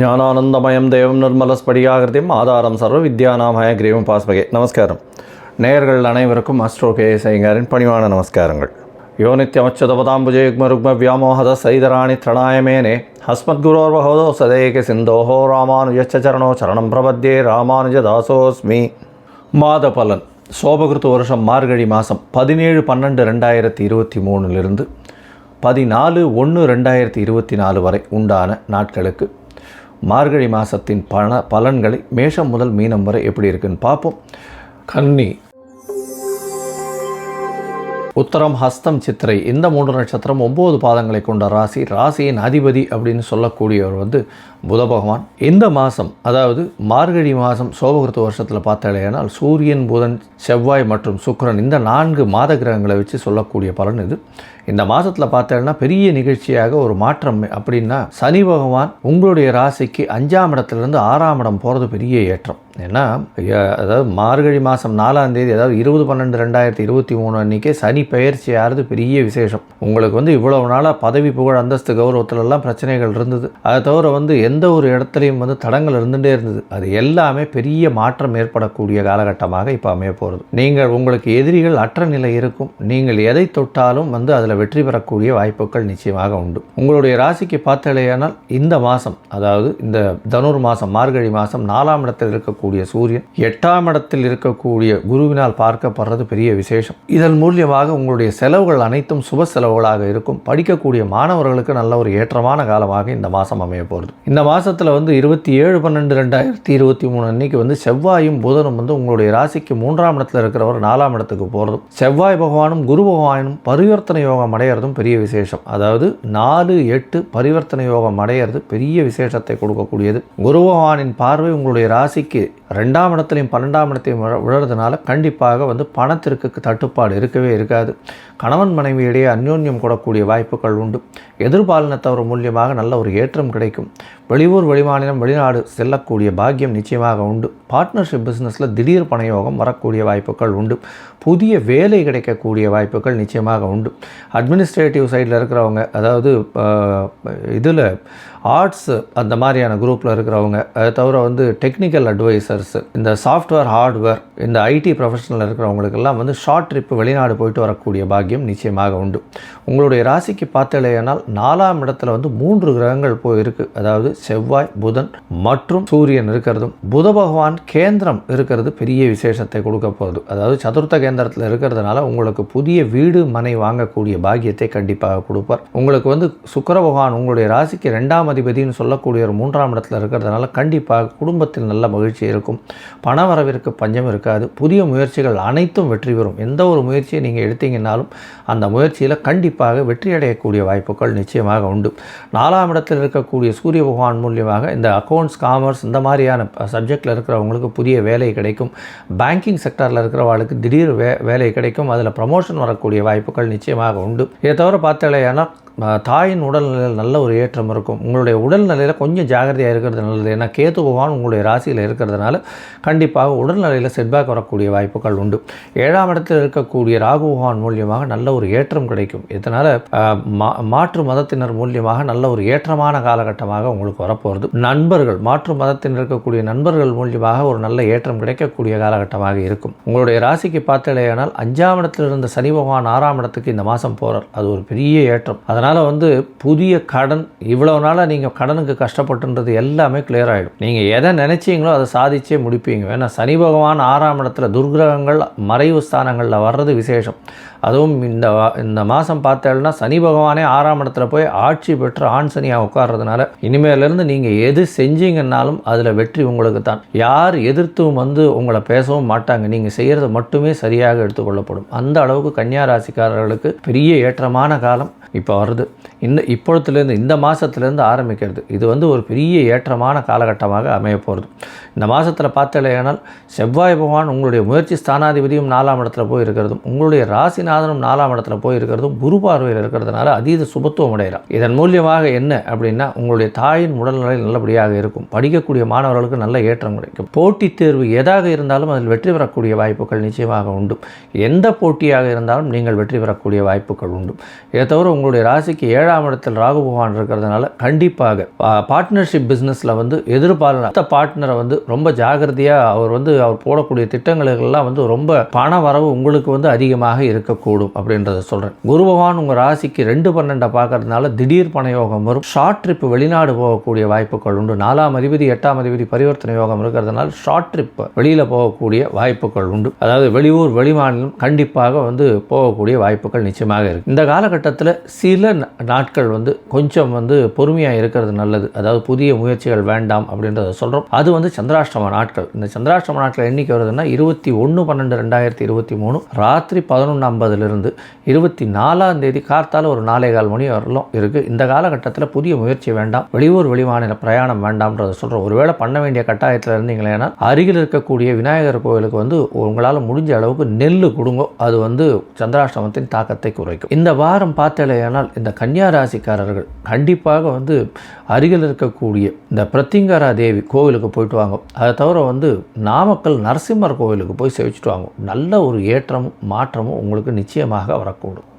ஞானானந்தமயம் தேவம் நிர்மலஸ்படியாகிருதியும் ஆதாரம் சர்வ வித்யானாமய கிரீவம் பாஸ்பகே. நமஸ்காரம். நேயர்கள் அனைவருக்கும் அஸ்ட்ரோ கே ஐயங்காரின் பணிவான நமஸ்காரங்கள். யோ நித்யமச்சுதபதாம்புஜே ருக்ம வியாமோகத சைதராணி திரணாயமேனே. ஹஸ்மத்குரோர்வகோதோ சதேக சிந்தோஹோ ராமானுஜச்ச சரணோ சரணம் பிரபத்யே ராமானுஜ தாசோஸ்மி. மாத பலன் சோபகிருத்து வருஷம் மார்கழி மாதம் பதினேழு பன்னெண்டு ரெண்டாயிரத்தி இருபத்தி மூணுலிருந்து பதினாலு ஒன்று ரெண்டாயிரத்தி இருபத்தி நாலு வரை உண்டான நாட்களுக்கு மார்கழி மாதத்தின் பல பலன்களை மேஷம் முதல் மீனம் வரை எப்படி இருக்குன்னு பார்ப்போம். கன்னி உத்தரம் ஹஸ்தம் சித்திரை இந்த மூன்று நட்சத்திரம் ஒம்பது பாதங்களை கொண்ட ராசி ராசியின் அதிபதி அப்படின்னு சொல்லக்கூடியவர் வந்து புத பகவான். இந்த மாதம் அதாவது மார்கழி மாதம் சோபகிருத்த வருஷத்தில் பார்த்தாலேனால் சூரியன் புதன் செவ்வாய் மற்றும் சுக்கிரன் இந்த நான்கு மாத கிரகங்களை வச்சு சொல்லக்கூடிய பலன் இது. இந்த மாதத்தில் பார்த்தேன்னா பெரிய நிகழ்ச்சியாக ஒரு மாற்றம் அப்படின்னா சனி பகவான் உங்களுடைய ராசிக்கு அஞ்சாம் இடத்துலேருந்து ஆறாம் இடம் போகிறது பெரிய ஏற்றம். ஏன்னா அதாவது மார்கழி மாதம் நாலாம் தேதி அதாவது இருபது பன்னெண்டு ரெண்டாயிரத்தி இருபத்தி மூணு அன்றைக்கே சனி பெயர்ச்சி ஆகிறது பெரிய விசேஷம். உங்களுக்கு வந்து இவ்வளவு நாளாக பதவி புகழ் அந்தஸ்து கௌரவத்திலெல்லாம் பிரச்சனைகள் இருந்தது. அதை தவிர வந்து எந்த ஒரு இடத்துலையும் வந்து தடங்கள் இருந்துகிட்டே இருந்தது. அது எல்லாமே பெரிய மாற்றம் ஏற்படக்கூடிய காலகட்டமாக இப்போ அமைய போகிறது நீங்கள் உங்களுக்கு எதிரிகள் அற்ற நிலை இருக்கும். நீங்கள் எதை தொட்டாலும் வந்து அதில் வெற்றி பெறக்கூடிய வாய்ப்புகள் நிச்சயமாக உண்டு. உங்களுடைய ராசிக்கு பார்த்தலையானால் இந்த மாதம் அதாவது இந்த தனுர் மாதம் மார்கழி மாதம் நாலாம் இடத்தில் இருக்கக்கூடிய சூரியன் எட்டாம் இடத்தில் இருக்கக்கூடிய குருவினால் பார்க்கப்படுறது பெரிய விசேஷம். இதன் மூலியமாக உங்களுடைய செலவுகள் அனைத்தும் சுப செலவுகளாக இருக்கும். படிக்கக்கூடிய மாணவர்களுக்கு நல்ல ஒரு ஏற்றமான காலமாக இந்த மாதம் அமைய போகிறது இந்த மாதத்தில் வந்து இருபத்தி ஏழு பன்னெண்டு ரெண்டாயிரத்தி இருபத்தி மூணு அன்னைக்கு வந்து செவ்வாயும் புதனும் வந்து உங்களுடைய ராசிக்கு மூன்றாம் இடத்துல இருக்கிறவர் நாலாம் இடத்துக்கு போகிறதும் செவ்வாய் பகவானும் குரு பகவானும் பரிவர்த்தனை யோகம் அடையிறதும் பெரிய விசேஷம். அதாவது நாலு எட்டு பரிவர்த்தனை யோகம் அடையிறது பெரிய விசேஷத்தை கொடுக்கக்கூடியது. குரு பகவானின் பார்வை உங்களுடைய ராசிக்கு ரெண்டாம் இடத்துலையும் பன்னெண்டாம் இடத்தையும் விழுறதுனால கண்டிப்பாக வந்து பணத்திற்கு தட்டுப்பாடு இருக்கவே இருக்காது. கணவன் மனைவியிடையே அந்யோன்யம் கூடக்கூடிய வாய்ப்புகள் உண்டு. எதிர்பாலினத்தவர் மூலியமாக நல்ல ஒரு ஏற்றம் கிடைக்கும். வெளியூர் வெளிமாநிலம் வெளிநாடு செல்லக்கூடிய பாக்கியம் நிச்சயமாக உண்டு. பார்ட்னர்ஷிப் பிஸ்னஸில் திடீர் பணயோகம் வரக்கூடிய வாய்ப்புகள் உண்டு. புதிய வேலை கிடைக்கக்கூடிய வாய்ப்புகள் நிச்சயமாக உண்டு. அட்மினிஸ்ட்ரேட்டிவ் சைடில் இருக்கிறவங்க அதாவது இதில் ஆர்ட்ஸ் அந்த மாதிரியான குரூப்பில் இருக்கிறவங்க அதை தவிர வந்து டெக்னிக்கல் அட்வைசர்ஸ் இந்த சாஃப்ட்வேர் ஹார்ட்வேர் இந்த ஐடி ப்ரொஃபஷனில் இருக்கிறவங்களுக்கெல்லாம் வந்து ஷார்ட் ட்ரிப் வெளிநாடு போயிட்டு வரக்கூடிய பாக்கியம் நிச்சயமாக உண்டு. உங்களுடைய ராசிக்கு பார்த்தலையானால் நாலாம் இடத்துல வந்து மூன்று கிரகங்கள் போய் இருக்குது அதாவது செவ்வாய் புதன் மற்றும் சூரியன் இருக்கிறதும். புத பகவான் கேந்திரம் இருக்கிறது பெரிய விசேஷத்தை கொடுக்க போகுது. அதாவது சதுர்த்த கேந்திரத்தில் இருக்கிறதுனால உங்களுக்கு புதிய வீடு மனை வாங்கக்கூடிய பாக்கியத்தை கண்டிப்பாக கொடுப்பார். உங்களுக்கு வந்து சுக்கர பகவான் உங்களுடைய ராசிக்கு ரெண்டாம் அதிபதினு சொல்லக்கூடிய ஒரு மூன்றாம் இடத்துல இருக்கிறதுனால கண்டிப்பாக குடும்பத்தில் நல்ல மகிழ்ச்சி இருக்கும். பண வரவிற்கு பஞ்சம் இருக்காது. புதிய முயற்சிகள் அனைத்தும் வெற்றி பெறும். எந்த ஒரு முயற்சியை நீங்கள் எடுத்தீங்கன்னாலும் அந்த முயற்சியில் கண்டிப்பாக வெற்றி அடையக்கூடிய வாய்ப்புகள் நிச்சயமாக உண்டு. நாலாம் இடத்தில் இருக்கக்கூடிய சூரிய பகவான் மூலியமாக இந்த அக்கௌண்ட்ஸ் காமர்ஸ் இந்த மாதிரியான சப்ஜெக்டில் இருக்கிறவங்களுக்கு புதிய வேலை கிடைக்கும். பேங்கிங் செக்டரில் இருக்கிறவங்களுக்கு திடீர் வே வேலை கிடைக்கும். அதில் ப்ரமோஷன் வரக்கூடிய வாய்ப்புகள் நிச்சயமாக உண்டு. இதை தவிர பார்த்தாலேயானால் தாயின் உடல்நிலையில் நல்ல ஒரு ஏற்றம் இருக்கும். உங்களுடைய உடல்நிலையில் கொஞ்சம் ஜாகிரதையாக இருக்கிறது நல்லது. ஏன்னா கேத்து பகவான் உங்களுடைய ராசியில் இருக்கிறதுனால கண்டிப்பாக உடல்நிலையில் செட்பேக் வரக்கூடிய வாய்ப்புகள் உண்டு. ஏழாம் இடத்தில் இருக்கக்கூடிய ராகு பகவான் மூலியமாக நல்ல ஒரு ஏற்றம் கிடைக்கும். இதனால் மாற்று மதத்தினர் மூலியமாக நல்ல ஒரு ஏற்றமான காலகட்டமாக உங்களுக்கு வரப்போகிறது நண்பர்கள் மாற்று மதத்தினர் இருக்கக்கூடிய நண்பர்கள் மூலியமாக ஒரு நல்ல ஏற்றம் கிடைக்கக்கூடிய காலகட்டமாக இருக்கும். உங்களுடைய ராசிக்கு பார்த்தலையானால் அஞ்சாம் இடத்தில் இருந்த சனி பகவான் ஆறாம் இடத்துக்கு இந்த மாதம் போகிறார் அது ஒரு பெரிய ஏற்றம். அதனால் அதனால் வந்து புதிய கடன் இவ்வளோ நாளாக நீங்கள் கடனுக்கு கஷ்டப்பட்டுன்றது எல்லாமே கிளியர் ஆகிடும் நீங்கள் எதை நினச்சிங்களோ அதை சாதிச்சே முடிப்பீங்க. ஏன்னா சனி பகவான் ஆறாம் இடத்துல துர்கிரகங்கள் மறைவு ஸ்தானங்களில் வர்றது விசேஷம். அதுவும் இந்த இந்த மாதம் பார்த்தேன்னா சனி பகவானே ஆறாம் இடத்துல போய் ஆட்சி பெற்று ஆண் சனியாக உட்கார்றதுனால இனிமேலேருந்து நீங்கள் எது செஞ்சீங்கன்னாலும் அதில் வெற்றி உங்களுக்கு தான். யார் எதிர்த்தும் வந்து உங்களை பேசவும் மாட்டாங்க. நீங்கள் செய்கிறது மட்டுமே சரியாக எடுத்துக்கொள்ளப்படும். அந்த அளவுக்கு கன்னியா ராசிக்காரர்களுக்கு பெரிய ஏற்றமான காலம். இப்போ வருது toda. இன்னும் இப்பொழுதுலேருந்து இந்த மாதத்துலேருந்து ஆரம்பிக்கிறது. இது வந்து ஒரு பெரிய ஏற்றமான காலகட்டமாக அமைய போகிறது இந்த மாதத்தில் பார்த்தலையானால் செவ்வாய் பகவான் உங்களுடைய முயற்சி ஸ்தானாதிபதியும் நாலாம் இடத்துல போய் இருக்கிறதும் உங்களுடைய ராசிநாதனும் நாலாம் இடத்துல போய் இருக்கிறதும் குரு பார்வையில் இருக்கிறதுனால அதீத சுபத்துவம் அடைகிறார் இதன் மூலியமாக என்ன அப்படின்னா உங்களுடைய தாயின் உடல்நிலை நல்லபடியாக இருக்கும். படிக்கக்கூடிய மாணவர்களுக்கு நல்ல ஏற்றம் கிடைக்கும். போட்டித் தேர்வு எதாக இருந்தாலும் அதில் வெற்றி பெறக்கூடிய வாய்ப்புகள் நிச்சயமாக உண்டு. எந்த போட்டியாக இருந்தாலும் நீங்கள் வெற்றி பெறக்கூடிய வாய்ப்புகள் உண்டு. இதை தவிர உங்களுடைய ராசிக்கு ஏழாம் ஏழாம் இடத்தில் ராகு பகவான் இருக்கிறதுனால கண்டிப்பாக பார்ட்னர்ஷிப் பிஸ்னஸில் வந்து எதிர்பார்த்த பார்ட்னரை வந்து ரொம்ப ஜாகிரதையாக அவர் வந்து அவர் போடக்கூடிய திட்டங்களுக்கெல்லாம் வந்து ரொம்ப பண வரவு உங்களுக்கு வந்து அதிகமாக இருக்கக்கூடும் அப்படின்றத சொல்கிறேன் குரு பகவான் உங்கள் ராசிக்கு ரெண்டு பன்னெண்டை பார்க்கறதுனால திடீர் பண யோகம் வரும். ஷார்ட் ட்ரிப் வெளிநாடு போகக்கூடிய வாய்ப்புகள் உண்டு. நாலாம் அதிபதி எட்டாம் அதிபதி பரிவர்த்தனை யோகம் இருக்கிறதுனால ஷார்ட் ட்ரிப் வெளியில் போகக்கூடிய வாய்ப்புகள் உண்டு. அதாவது வெளியூர் வெளிமாநிலம் கண்டிப்பாக வந்து போகக்கூடிய வாய்ப்புகள் நிச்சயமாக இருக்கு. இந்த காலகட்டத்தில் சில நாட்கள் வந்து கொஞ்சம் வந்து பொறுமையாக இருக்கிறது நல்லது. அதாவது புதிய முயற்சிகள் வேண்டாம் அப்படின்றத சொல்கிறோம் அது வந்து சந்திராஷ்டம நாட்கள். இந்த சந்திராஷ்டம நாட்கள் என்னைக்கு வருதுன்னா இருபத்தி ஒன்று பன்னெண்டு ரெண்டாயிரத்தி இருபத்தி மூணு ராத்திரி பதினொன்று ஐம்பதுலேருந்து இருபத்தி நாலாம் தேதி கார்த்தால் ஒரு நாலே கால் மணி வரலும் இருக்குது இந்த காலகட்டத்தில் புதிய முயற்சி வேண்டாம். வெளியூர் வெளிமாநில பிரயாணம் வேண்டாம்ன்றத சொல்கிறோம் ஒருவேளை பண்ண வேண்டிய கட்டாயத்தில் இருந்தீங்களேனா அருகில் இருக்கக்கூடிய விநாயகர் கோவிலுக்கு வந்து உங்களால் முடிஞ்ச அளவுக்கு நெல் கொடுங்கோ. அது வந்து சந்திராஷ்டமத்தின் தாக்கத்தை குறைக்கும். இந்த வாரம் பார்த்தலையானால் இந்த கன்னியா ராசிக்காரர்கள் கண்டிப்பாக வந்து அருகில் இருக்கக்கூடிய இந்த பிரத்திங்கரா தேவி கோவிலுக்கு போயிட்டு வாங்க. அதை தவிர வந்து நாமக்கல் நரசிம்மர் கோவிலுக்கு போய் செவிச்சுட்டு வாங்க. நல்ல ஒரு ஏற்றமும் மாற்றமும் உங்களுக்கு நிச்சயமாக வரக்கூடும்.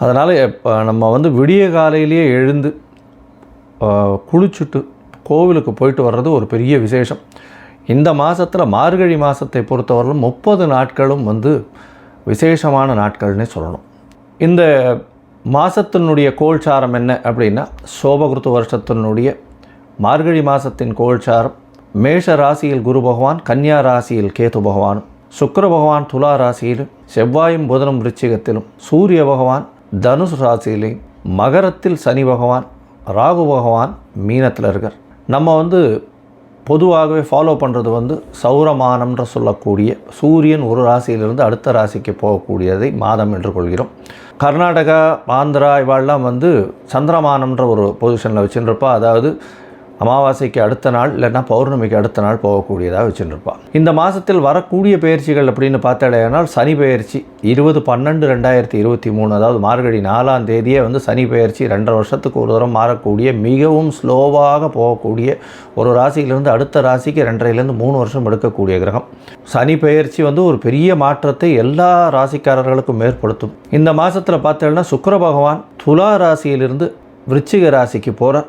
அதனால் இப்போ நம்ம வந்து விடிய காலையிலேயே எழுந்து குளிச்சுட்டு கோவிலுக்கு போயிட்டு வர்றது ஒரு பெரிய விசேஷம். இந்த மாதத்தில் மார்கழி மாதத்தை பொறுத்தவரையிலும் முப்பது நாட்களும் வந்து விசேஷமான நாட்கள்னே சொல்லணும். இந்த மாதத்தினுடைய கோல்சாரம் என்ன அப்படின்னா சோபகிருத்து வருஷத்தினுடைய மார்கழி மாதத்தின் கோல்சாரம் மேஷ ராசியில் குரு பகவான் கன்னியா ராசியில் கேது பகவானும் சுக்கர பகவான் துலா ராசியிலும் செவ்வாயும் புதனும் ரிச்சிகத்திலும் சூரிய பகவான் தனுசு ராசியிலையும் மகரத்தில் சனி பகவான் ராகு பகவான் மீனத்தில் இருக்கார். நம்ம வந்து பொதுவாகவே ஃபாலோ பண்ணுறது வந்து சௌரமானம்ன்ற சொல்லக்கூடிய சூரியன் ஒரு ராசியிலிருந்து அடுத்த ராசிக்கு போகக்கூடியதை மாதம் என்று கொள்கிறோம். கர்நாடகா ஆந்திரா இவாள்லாம் வந்து சந்திரமானம்ன்ற ஒரு பொசிஷனில் வச்சுருப்பா. அதாவது அமாவாசைக்கு அடுத்த நாள் இல்லைன்னா பௌர்ணமிக்கு அடுத்த நாள் போகக்கூடியதாக வச்சுருப்பான் இந்த மாதத்தில் வரக்கூடிய பயிற்சிகள் அப்படின்னு பார்த்தாலேனால் சனி பயிற்சி இருபது பன்னெண்டு ரெண்டாயிரத்தி இருபத்தி மூணு அதாவது மார்கழி நாலாம் தேதியே வந்து சனி பயிற்சி ரெண்டரை வருஷத்துக்கு ஒரு தூரம் மாறக்கூடிய மிகவும் ஸ்லோவாக போகக்கூடிய ஒரு ராசியிலிருந்து அடுத்த ராசிக்கு ரெண்டரைலேருந்து மூணு வருஷம் எடுக்கக்கூடிய கிரகம். சனி பயிற்சி வந்து ஒரு பெரிய மாற்றத்தை எல்லா ராசிக்காரர்களுக்கும் ஏற்படுத்தும். இந்த மாதத்தில் பார்த்தோன்னா சுக்கர பகவான் துலா ராசியிலிருந்து விருச்சிக ராசிக்கு போகிறார்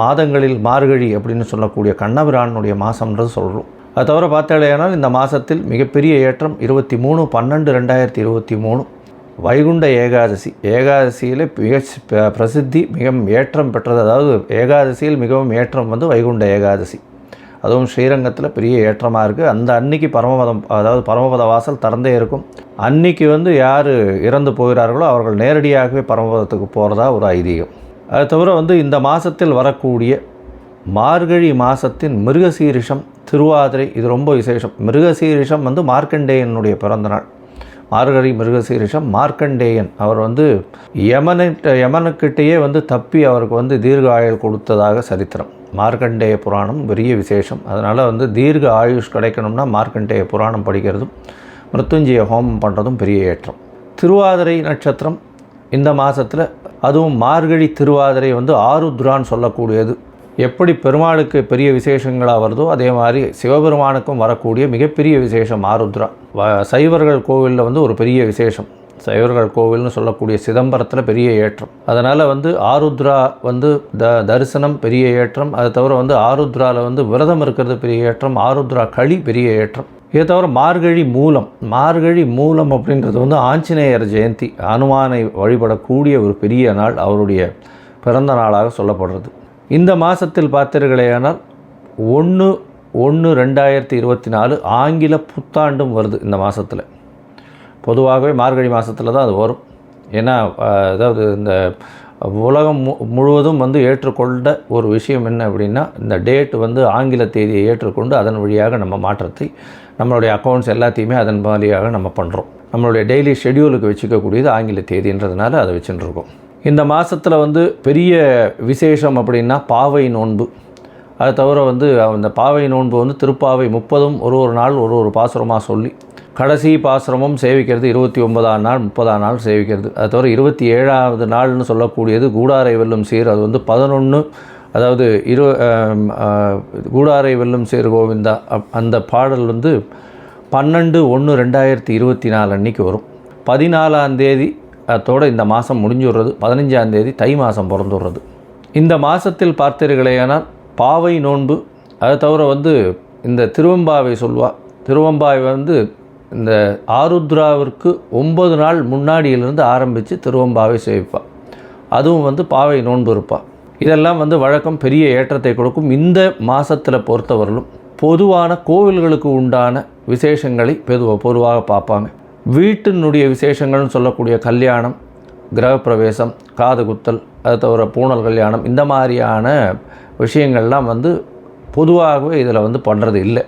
மாதங்களில் மார்கழி அப்படின்னு சொல்லக்கூடிய கண்ணபிரானுடைய மாதம்ன்றது சொல்கிறோம் அது தவிர பார்த்தாலேயானால் இந்த மாதத்தில் மிகப்பெரிய ஏற்றம் இருபத்தி மூணு பன்னெண்டு ரெண்டாயிரத்தி இருபத்தி மூணு வைகுண்ட ஏகாதசி. ஏகாதசியில் மிக பிரசித்தி மிகவும் ஏற்றம் பெற்றது. அதாவது ஏகாதசியில் மிகவும் ஏற்றம் வந்து வைகுண்ட ஏகாதசி. அதுவும் ஸ்ரீரங்கத்தில் பெரிய ஏற்றமாக இருக்குது அந்த அன்னைக்கு பரமபதம் அதாவது பரமபத வாசல் திறந்தே இருக்கும். அன்னைக்கு வந்து யார் இறந்து போகிறார்களோ அவர்கள் நேரடியாகவே பரமபதத்துக்கு போகிறதா ஒரு ஐதீகம். அது தவிர வந்து இந்த மாதத்தில் வரக்கூடிய மார்கழி மாதத்தின் மிருகசீரிஷம் திருவாதிரை இது ரொம்ப விசேஷம். மிருகசீரிஷம் வந்து மார்க்கண்டேயனுடைய பிறந்தநாள் மார்கழி மிருகசீரிஷம் மார்க்கண்டேயன். அவர் வந்து யமனை யமனுக்கிட்டேயே வந்து தப்பி அவருக்கு வந்து தீர்க்க ஆயுள் கொடுத்ததாக சரித்திரம். மார்க்கண்டேய புராணம் பெரிய விசேஷம். அதனால் வந்து தீர்க்க ஆயுஷ் கிடைக்கணும்னா மார்க்கண்டேய புராணம் படிக்கிறதும் மிருத்துஞ்சய ஹோமம் பண்ணுறதும் பெரிய ஏற்றம். திருவாதிரை நட்சத்திரம் இந்த மாதத்தில் அதுவும் மார்கழி திருவாதிரை வந்து ஆருத்ரான்னு சொல்லக்கூடியது. எப்படி பெருமாளுக்கு பெரிய விசேஷங்களாக வருதோ அதே மாதிரி சிவபெருமானுக்கும் வரக்கூடிய மிகப்பெரிய விசேஷம் ஆருத்ரா. வ சைவர்கள் கோவிலில் வந்து ஒரு பெரிய விசேஷம். சைவர்கள் கோவில்னு சொல்லக்கூடிய சிதம்பரத்தில் பெரிய ஏற்றம். அதனால் வந்து ஆருத்ரா வந்து த தரிசனம் பெரிய ஏற்றம். அது தவிர வந்து ஆருத்ராவில் வந்து விரதம் இருக்கிறது பெரிய ஏற்றம். ஆருத்ரா களி பெரிய ஏற்றம். இதை தவிர மார்கழி மூலம் மார்கழி மூலம் அப்படின்றது வந்து ஆஞ்சநேயர் ஜெயந்தி அனுமானை வழிபடக்கூடிய ஒரு பெரிய நாள் அவருடைய பிறந்த நாளாக சொல்லப்படுறது. இந்த மாதத்தில் பார்த்தீர்களேயானால் ஒன்று ஒன்று ரெண்டாயிரத்தி இருபத்தி நாலு ஆங்கில புத்தாண்டும் வருது இந்த மாதத்தில் பொதுவாகவே மார்கழி மாதத்தில் தான் அது வரும். ஏன்னா அதாவது இந்த உலகம் மு முழுவதும் வந்து ஏற்றுக்கொண்ட ஒரு விஷயம் என்ன அப்படின்னா இந்த டேட் வந்து ஆங்கில தேதியை ஏற்றுக்கொண்டு அதன் வழியாக நம்ம மாற்றத்தை நம்மளுடைய அக்கௌண்ட்ஸ் எல்லாத்தையுமே அதன் மாதிரியாக நம்ம பண்ணுறோம் நம்மளுடைய டெய்லி ஷெட்யூலுக்கு வச்சுக்கக்கூடியது ஆங்கில தேதின்றதுனால அதை வச்சுட்டுருக்கோம். இந்த மாதத்தில் வந்து பெரிய விசேஷம் அப்படின்னா பாவை நோன்பு. அது தவிர வந்து அந்த பாவை நோன்பு வந்து திருப்பாவை முப்பதும் ஒரு ஒரு நாள் ஒரு ஒரு பாசுரமாக சொல்லி கடைசி பாசுரமும் சேவிக்கிறது இருபத்தி ஒன்பதாம் நாள் முப்பதாம் நாள் சேவிக்கிறது. அது தவிர இருபத்தி ஏழாவது நாள்னு சொல்லக்கூடியது கூடாரை வெல்லும் சீர். அது வந்து பதினொன்று அதாவது இரு கூடாரை வெல்லும் சேரு கோவிந்தா அப்- அந்த பாடல் வந்து பன்னெண்டு ஒன்று ரெண்டாயிரத்தி இருபத்தி நாலு அன்னைக்கு வரும். பதினாலாம் தேதி அதோட இந்த மாதம் முடிஞ்சுடுறது. பதினஞ்சாம் தேதி தை மாதம் பிறந்துடுறது. இந்த மாதத்தில் பார்த்தீர்களேனால் பாவை நோன்பு அதை தவிர வந்து இந்த திருவம்பாவை சொல்வா திருவம்பாவை வந்து இந்த ஆருத்ராவிற்கு ஒன்பது நாள் முன்னாடியிலிருந்து ஆரம்பித்து திருவம்பாவை சேவிப்பாள் அதுவும் வந்து பாவை நோன்பு இருப்பாள் இதெல்லாம் வந்து வழக்கம் பெரிய ஏற்றத்தை கொடுக்கும். இந்த மாதத்தில் பொறுத்தவரையிலும் பொதுவான கோவில்களுக்கு உண்டான விசேஷங்களை பொதுவாக பொதுவாக பார்ப்பாங்க. வீட்டினுடைய விசேஷங்கள்னு சொல்லக்கூடிய கல்யாணம் கிரகப்பிரவேசம் காது குத்தல் அது தவிர பூணல் கல்யாணம் இந்த மாதிரியான விஷயங்கள்லாம் வந்து பொதுவாகவே இதில் வந்து பண்ணுறது இல்லை.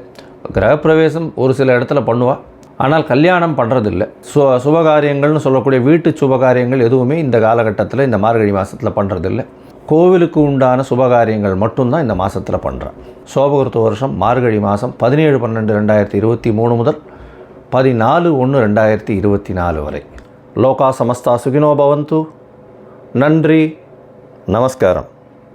கிரகப்பிரவேசம் ஒரு சில இடத்துல பண்ணுவாள் ஆனால் கல்யாணம் பண்ணுறதில்ல சு சுபகாரியங்கள்னு சொல்லக்கூடிய வீட்டு சுபகாரியங்கள் எதுவுமே இந்த காலகட்டத்தில் இந்த மார்கழி மாதத்தில் பண்ணுறதில்ல கோவிலுக்கு உண்டான சுபகாரியங்கள் மட்டும்தான் இந்த மாதத்தில் பண்ணுறேன் சோபகிருத்த வருஷம் மார்கழி மாதம் பதினேழு பன்னெண்டு ரெண்டாயிரத்தி இருபத்தி மூணு முதல் பதினாலு ஒன்று ரெண்டாயிரத்தி இருபத்தி நாலு வரை. லோகா சமஸ்தா சுகினோ பவந்து. நன்றி. நமஸ்காரம்.